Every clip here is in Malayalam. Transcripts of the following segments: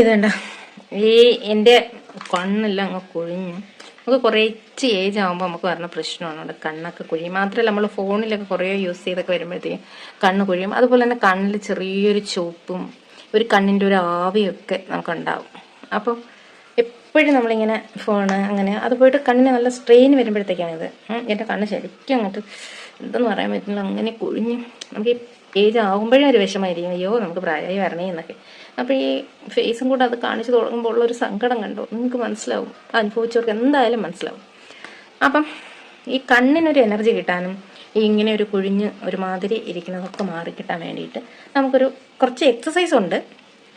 ഇതണ്ട ഈ എന്റെ കണ്ണെല്ലാം അങ്ങ് കുഴിഞ്ഞു. നമുക്ക് കുറച്ച് ഏജ് ആകുമ്പോൾ നമുക്ക് വരുന്ന പ്രശ്നമാണ്. അവിടെ കണ്ണൊക്കെ കുഴിയും. മാത്രമല്ല നമ്മൾ ഫോണിലൊക്കെ കുറേ യൂസ് ചെയ്തൊക്കെ വരുമ്പോഴത്തേക്കും കണ്ണ് കുഴിയും. അതുപോലെ തന്നെ കണ്ണിൽ ചെറിയൊരു ചുവപ്പും ഒരു കണ്ണിന്റെ ഒരു ആവിയൊക്കെ നമുക്കുണ്ടാവും. അപ്പോൾ എപ്പോഴും നമ്മളിങ്ങനെ ഫോണ് അങ്ങനെ അത് പോയിട്ട് കണ്ണിന് നല്ല സ്ട്രെയിൻ വരുമ്പോഴത്തേക്കാണിത് എന്റെ കണ്ണ് ശരിക്കും അങ്ങോട്ട് എന്തെന്ന് പറയാൻ പറ്റില്ല. അങ്ങനെ കുഴിഞ്ഞ് നമുക്ക് ഏജ് ആകുമ്പോഴേ ഒരു വിഷമായിരിക്കും അയ്യോ നമുക്ക് പ്രായമായി വരണേ എന്നൊക്കെ. അപ്പോൾ ഈ ഫേസും കൂടെ അത് കാണിച്ചു തുടങ്ങുമ്പോൾ ഉള്ളൊരു സങ്കടം കണ്ടോ. നിങ്ങൾക്ക് മനസ്സിലാവും. അനുഭവിച്ചവർക്ക് എന്തായാലും മനസ്സിലാവും. അപ്പം ഈ കണ്ണിനൊരു എനർജി കിട്ടാനും ഈ ഇങ്ങനെ ഒരു കുഴിഞ്ഞ് ഒരുമാതിരി ഇരിക്കുന്നതൊക്കെ മാറിക്കിട്ടാൻ വേണ്ടിയിട്ട് നമുക്കൊരു കുറച്ച് എക്സസൈസ് ഉണ്ട്.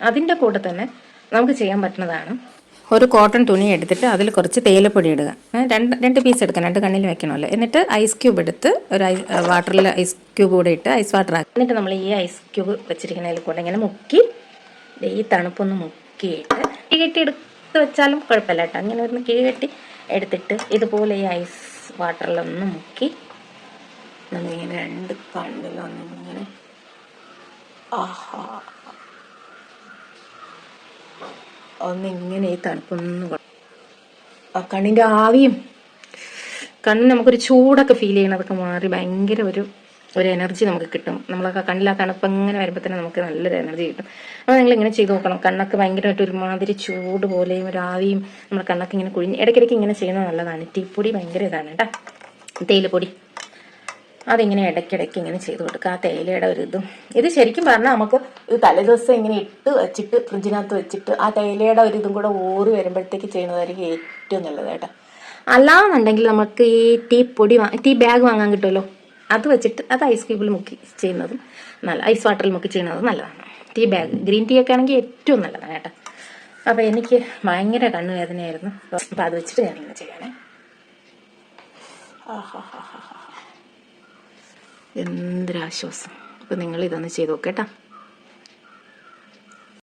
അതിന്റെ കൂടെ തന്നെ നമുക്ക് ചെയ്യാൻ പറ്റുന്നതാണ് ഒരു കോട്ടൺ തുണി എടുത്തിട്ട് അതിൽ കുറച്ച് തേയിലപ്പൊടി ഇടുക. രണ്ട് രണ്ട് പീസ് എടുക്കണം രണ്ട് കണ്ണിൽ വെക്കണമല്ലോ. എന്നിട്ട് ഐസ് ക്യൂബ് എടുത്ത് ഒരു ഐ വാട്ടറിൽ ഐസ് ക്യൂബ് കൂടെ ഇട്ട് ഐസ് വാട്ടർ ആക്കി എന്നിട്ട് നമ്മൾ ഈ ഐസ് ക്യൂബ് വെച്ചിരിക്കുന്നതിൽ കൂടെ ഇങ്ങനെ മുക്കി ഈ തണുപ്പൊന്ന് മുക്കിയിട്ട് കിഴട്ടി എടുത്ത് വെച്ചാലും കുഴപ്പമില്ല കേട്ടോ. അങ്ങനെ ഒന്ന് കിഴട്ടി എടുത്തിട്ട് ഇതുപോലെ ഈ ഐസ് വാട്ടറിലൊന്ന് മുക്കി നമ്മളിങ്ങനെ രണ്ട് കണ്ണിലൊന്നിങ്ങനെ ആഹാ. ഒന്നിങ്ങനെ ഈ തണുപ്പൊന്ന് കണ്ണിന്റെ ആവിയും കണ്ണിന് നമുക്കൊരു ചൂടൊക്കെ ഫീൽ ചെയ്യണതൊക്കെ മാറി ഭയങ്കര ഒരു ഒരു എനർജി നമുക്ക് കിട്ടും. നമ്മളൊക്കെ കണ്ണിൽ ആ തണുപ്പ് ഇങ്ങനെ വരുമ്പോൾ തന്നെ നമുക്ക് നല്ലൊരു എനർജി കിട്ടും. അപ്പോൾ നിങ്ങൾ ഇങ്ങനെ ചെയ്ത് നോക്കണം. കണ്ണൊക്കെ ഭയങ്കരമായിട്ട് ഒരുമാതിരി ചൂട് പോലെയും ഒരു ആവിയും നമ്മുടെ കണ്ണൊക്കെ ഇങ്ങനെ കുഴിഞ്ഞ് ഇടയ്ക്കിടയ്ക്ക് ഇങ്ങനെ ചെയ്യുന്നത് നല്ലതാണ്. ടീപ്പൊടി ഭയങ്കര ഇതാണ് കേട്ടോ. തേയിലപ്പൊടി. അതിങ്ങനെ ഇടയ്ക്കിടയ്ക്ക് ഇങ്ങനെ ചെയ്ത് കൊടുക്കുക ആ തേയിലയുടെ ഒരു ഇതും. ഇത് ശരിക്കും പറഞ്ഞാൽ നമുക്ക് ഇത് തലേദിവസം ഇങ്ങനെ ഇട്ട് വെച്ചിട്ട് ഫ്രിഡ്ജിനകത്ത് വെച്ചിട്ട് ആ തേയിലയുടെ ഒരു ഇതും കൂടെ ഊറി വരുമ്പോഴത്തേക്ക് ചെയ്യുന്നതായിരിക്കും ഏറ്റവും നല്ലത് കേട്ടോ. അല്ലാന്നുണ്ടെങ്കിൽ നമുക്ക് ഈ ടീ പൊടി ടീ ബാഗ് വാങ്ങാൻ കിട്ടുമല്ലോ? അത് വെച്ചിട്ട് അത് ഐസ് ക്യൂബിൽ മുക്കി ചെയ്യുന്നതും നല്ല ഐസ് വാട്ടറിൽ മുക്കി ചെയ്യുന്നതും നല്ലതാണ്. ടീ ബാഗ് ഗ്രീൻ ടീ ഒക്കെ ആണെങ്കിൽ ഏറ്റവും നല്ലതാണ് കേട്ടോ. അപ്പോൾ എനിക്ക് ഭയങ്കര കണ്ണുവേദനയായിരുന്നു. അപ്പോൾ അത് വെച്ചിട്ട് ഞാനിങ്ങനെ ചെയ്യണേ എന്തൊരാശ്വാസം. അപ്പം നിങ്ങൾ ഇതൊന്ന് ചെയ്ത് നോക്കേട്ടാ